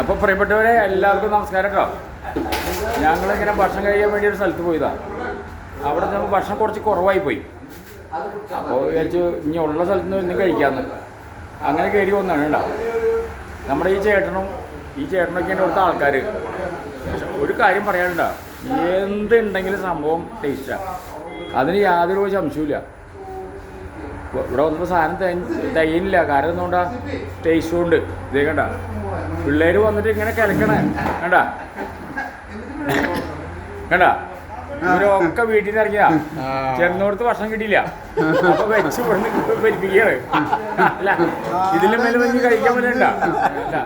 അപ്പോൾ പ്രിയപ്പെട്ടവരെ എല്ലാവർക്കും നമസ്കാരം കേട്ടോ ഞങ്ങളിങ്ങനെ ഭക്ഷണം കഴിക്കാൻ വേണ്ടി ഒരു സ്ഥലത്ത് പോയതാ. അവിടെ നമുക്ക് ഭക്ഷണം കുറച്ച് കുറവായി പോയി. അപ്പോൾ വിചാരിച്ചു ഇനി ഉള്ള സ്ഥലത്ത് നിന്ന് ഇന്ന് കഴിക്കാമെന്ന് അങ്ങനെ കയറി വന്നാണ് കേട്ടോ നമ്മുടെ ഈ ചേട്ടനും ഈ ചേട്ടനൊക്കെയാണ് ഇവിടുത്തെ ആൾക്കാർ ഒരു കാര്യം പറയാനുണ്ടോ എന്തുണ്ടെങ്കിലും സംഭവം ടേസ്റ്റാണ് അതിന് യാതൊരു സംശയമില്ല ഇവിടെ വന്നപ്പോൾ സാധനം തെ- തികയില്ല കാരണം എന്തുകൊണ്ടാ ടേസ്റ്റും ഉണ്ട് ഇതേ കണ്ട? പിള്ളേര് വന്നിട്ട് ഇങ്ങനെ കിടക്കണേ. കണ്ട? കണ്ട? ഇവരൊക്കെ വീട്ടിൽ നിന്ന് ഇറങ്ങിയ. ചെന്നോടത്ത് ഭക്ഷണം കിട്ടിയില്ല. അപ്പൊ വെച്ച് ഇവിടുന്ന് ഭരിപ്പിക്കുകയാണ് അല്ല ഇതിലും മേലെ വെച്ച് കഴിക്കാൻ പറ്റണ്ട അല്ല.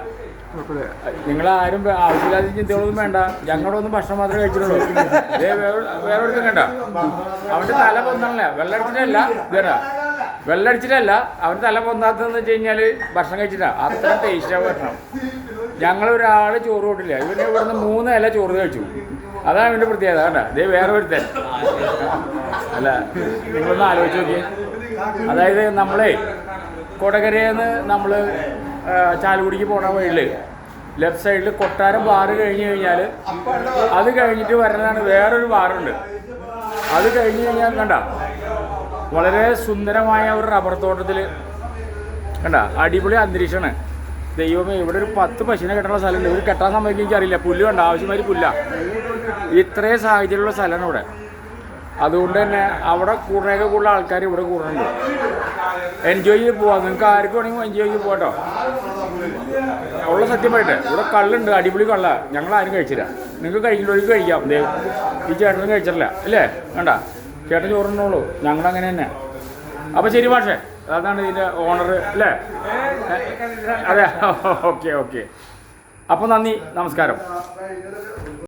നിങ്ങൾ ആരും ആവശ്യമില്ലാത്ത ചിന്തകളൊന്നും വേണ്ട. ഞങ്ങളുടെ ഒന്നും ഭക്ഷണം മാത്രമേ കഴിച്ചിട്ടുള്ളൂ. വേറെ വേറെ കണ്ട? അവന്റെ തല പൊന്നല്ല വെള്ളത്തിനല്ല ഇതേടാ വെള്ളടിച്ചിട്ടല്ല അവർ തല പൊന്നാത്തതെന്ന് വെച്ച് കഴിഞ്ഞാൽ ഭക്ഷണം കഴിച്ചിട്ടാണ് അത്ര ടേസ്റ്റാണ് ഭക്ഷണം. ഞങ്ങളൊരാൾ ചോറ് കൊണ്ടില്ല. ഇവന് ഇവിടുന്ന് മൂന്ന് ഇല ചോറ് കഴിച്ചു. അതാണ് അവന്റെ പ്രത്യേകത വേണ്ട ദേ വേറെ ഒരുത്തൻ. അല്ല നിങ്ങളൊന്ന് ആലോചിച്ച് നോക്കി അതായത് നമ്മളെ കൊടകരയെന്ന് നമ്മൾ ചാലുകുടിക്ക് പോണ വഴിയിൽ ലെഫ്റ്റ് സൈഡിൽ കൊട്ടാരം ബാറ് കഴിഞ്ഞ് കഴിഞ്ഞാൽ അത് കഴിഞ്ഞിട്ട് വരുന്നതാണ് വേറൊരു ബാറുണ്ട്. അത് കഴിഞ്ഞ് കഴിഞ്ഞാൽ കണ്ട? വളരെ സുന്ദരമായ ഒരു റബ്ബർ തോട്ടത്തിൽ കണ്ട? അടിപൊളി അന്തരീക്ഷമാണ്. ദൈവമേ ഇവിടെ ഒരു പത്ത് പശുവിനെ കെട്ടാനുള്ള സ്ഥലമുണ്ട്. ഇവർ കെട്ടാൻ സമയത്ത് എനിക്കറിയില്ല. പുല്ല് കണ്ട? ആവശ്യമായി പുല്ല. ഇത്രയും സാഹചര്യമുള്ള സ്ഥലമാണ് ഇവിടെ. അതുകൊണ്ട് തന്നെ അവിടെ കൂടുതലൊക്കെ കൂടുതൽ ആൾക്കാർ ഇവിടെ കൂടുന്നുണ്ട് എൻജോയ് ചെയ്ത് പോവാം. നിങ്ങൾക്ക് ആർക്കും വേണമെങ്കിൽ എൻജോയ് ചെയ്ത് പോകട്ടോ ഉള്ള സത്യം പറയട്ടെ. ഇവിടെ കള്ളുണ്ട്. അടിപൊളി കള്ള. ഞങ്ങൾ ആരും കഴിച്ചില്ല. നിങ്ങൾക്ക് കഴിക്കുന്നവർക്ക് കഴിക്കാം. ഈ ചേട്ടനും കഴിച്ചിട്ടില്ല. അല്ലേ? വേണ്ട ചേട്ടൻ ചോറുണ്ടോളൂ ഞങ്ങൾ അങ്ങനെ തന്നെ. അപ്പോൾ ശരി പക്ഷേ അതാണ് ഇതിന്റെ ഓണർ അല്ലേ? അതെ. Okay okay. അപ്പോൾ നന്ദി നമസ്കാരം.